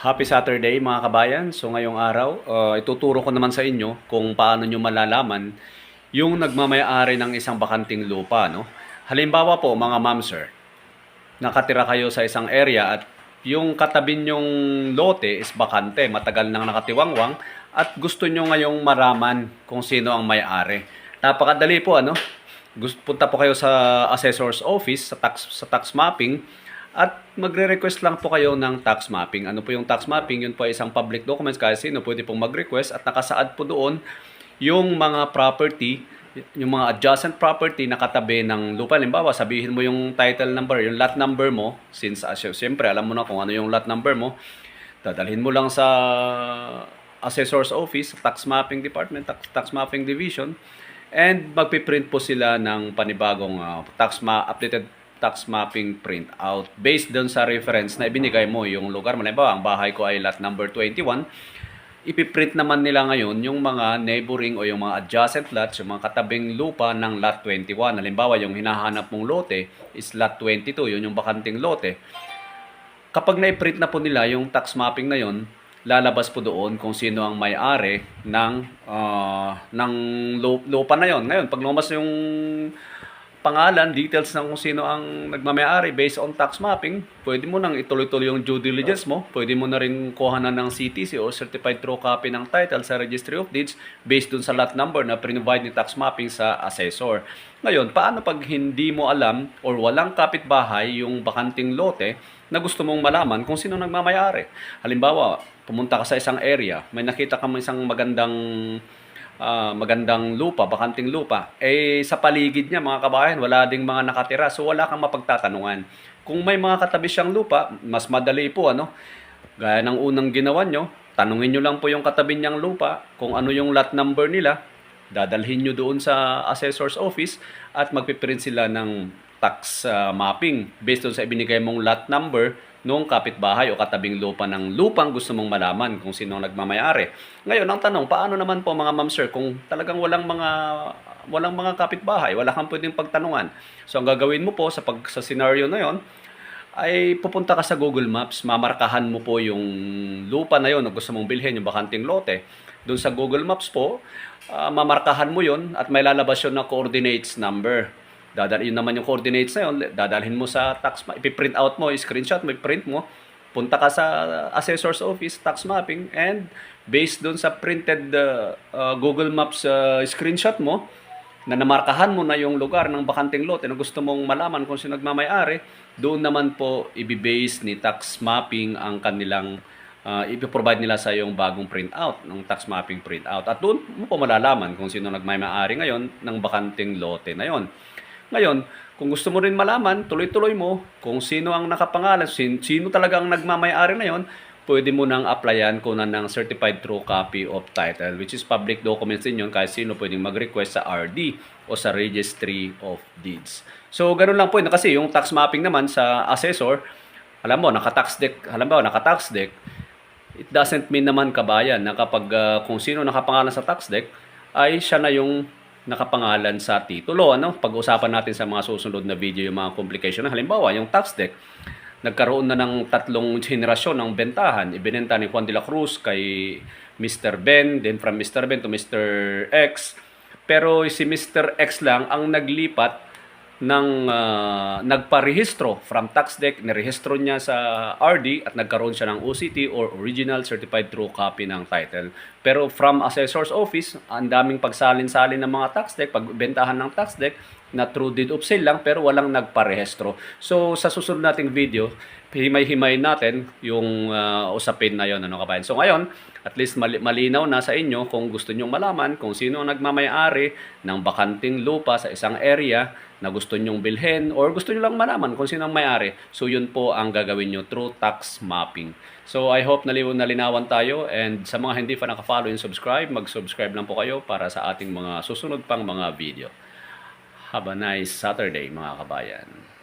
Happy Saturday mga kabayan. So ngayong araw, uh, ituturo ko naman sa inyo kung paano nyo malalaman yung nagmamayari ng isang bakanting lupa. No? Halimbawa po mga ma'am sir, nakatira kayo sa isang area at yung katabi nyong lote is bakante, matagal nang nakatiwangwang at gusto nyo ngayong maraman kung sino ang may-ari. Napakadali po ano, Gusto, punta po kayo sa assessor's office sa tax sa tax mapping at magre-request lang po kayo ng tax mapping. Ano po yung tax mapping? Yun po ay isang public documents kaya sino pwede pong mag-request at nakasaad po doon yung mga property, yung mga adjacent property na katabi ng lupa. Halimbawa, sabihin mo yung title number, yung lot number mo, since uh, siyempre alam mo na kung ano yung lot number mo, dadalhin mo lang sa assessor's office, tax mapping department, tax, tax mapping division, and magpiprint po sila ng panibagong uh, tax ma updated tax mapping print out based doon sa reference na ibinigay mo yung lugar mo. Halimbawa, ang bahay ko ay lot number 21. Ipiprint naman nila ngayon yung mga neighboring o yung mga adjacent lots, yung mga katabing lupa ng lot 21. Halimbawa, yung hinahanap mong lote is lot 22, yun yung bakanting lote. Kapag na-print na po nila yung tax mapping na yun, lalabas po doon kung sino ang may-ari ng uh, ng lupa na yon. Ngayon, pag lumabas yung pangalan, details ng kung sino ang nagmamayari based on tax mapping, pwede mo nang ituloy-tuloy yung due diligence mo. Pwede mo na rin kuhanan ng CTC o Certified True Copy ng title sa Registry of Deeds based dun sa lot number na provide ni tax mapping sa assessor. Ngayon, paano pag hindi mo alam or walang kapitbahay yung bakanting lote na gusto mong malaman kung sino nagmamayari? Halimbawa, pumunta ka sa isang area, may nakita ka isang magandang uh, magandang lupa, bakanting lupa, eh sa paligid niya mga kabayan, wala ding mga nakatira. So wala kang mapagtatanungan. Kung may mga katabi siyang lupa, mas madali po ano. Gaya ng unang ginawa nyo, tanungin nyo lang po yung katabi niyang lupa kung ano yung lot number nila. Dadalhin nyo doon sa assessor's office at magpiprint sila ng tax uh, mapping based on sa ibinigay mong lot number noong kapitbahay o katabing lupa ng lupang gusto mong malaman kung sino ang nagmamayari. Ngayon, ang tanong, paano naman po mga ma'am sir kung talagang walang mga walang mga kapitbahay, wala kang pwedeng pagtanungan. So ang gagawin mo po sa pag sa scenario na 'yon ay pupunta ka sa Google Maps, mamarkahan mo po yung lupa na 'yon na gusto mong bilhin, yung bakanting lote. Doon sa Google Maps po, uh, mamarkahan mo 'yon at may lalabas 'yon na coordinates number dadalhin naman yung coordinates na yun, dadalhin mo sa tax, ipiprint out mo, screenshot mo, print mo, punta ka sa assessor's office, tax mapping, and based doon sa printed uh, uh, Google Maps uh, screenshot mo, na namarkahan mo na yung lugar ng bakanting lote na gusto mong malaman kung sino nagmamayari, doon naman po ibibase ni tax mapping ang kanilang uh, ipiprovide nila sa yung bagong printout ng tax mapping printout. At doon mo po malalaman kung sino nagmamayari ngayon ng bakanting lote na yon. Ngayon, kung gusto mo rin malaman, tuloy-tuloy mo kung sino ang nakapangalan, sino talaga ang nagmamayari na yon, pwede mo nang applyan kunan ng Certified True Copy of Title which is public documents din yun kahit sino pwedeng mag-request sa RD o sa Registry of Deeds. So, ganun lang po yun. Kasi yung tax mapping naman sa assessor, alam mo, naka-tax deck, alam mo, naka-tax deck, it doesn't mean naman kabayan na kapag uh, kung sino nakapangalan sa tax deck, ay siya na yung nakapangalan sa titulo. Ano? Pag-usapan natin sa mga susunod na video yung mga complication. Halimbawa, yung tax deck, nagkaroon na ng tatlong henerasyon ng bentahan. Ibinenta ni Juan de la Cruz kay Mr. Ben, then from Mr. Ben to Mr. X. Pero si Mr. X lang ang naglipat ng uh, nagparehistro from tax deck, nirehistro niya sa RD at nagkaroon siya ng OCT or Original Certified True Copy ng title. Pero from Assessor's Office, ang daming pagsalin-salin ng mga tax deck, pagbentahan ng tax deck, na true deed of sale lang pero walang nagparehistro. So sa susunod nating video, himay-himay natin yung uh, usapin na yon ano kabayan. So ngayon, at least malinaw na sa inyo kung gusto niyo malaman kung sino ang nagmamayari ng bakanting lupa sa isang area na gusto nyong bilhin or gusto nyo lang malaman kung sino ang may-ari. So yun po ang gagawin nyo through tax mapping. So I hope naliw nalinawan tayo and sa mga hindi pa naka-follow and subscribe, mag-subscribe lang po kayo para sa ating mga susunod pang mga video. Have a nice Saturday mga kabayan.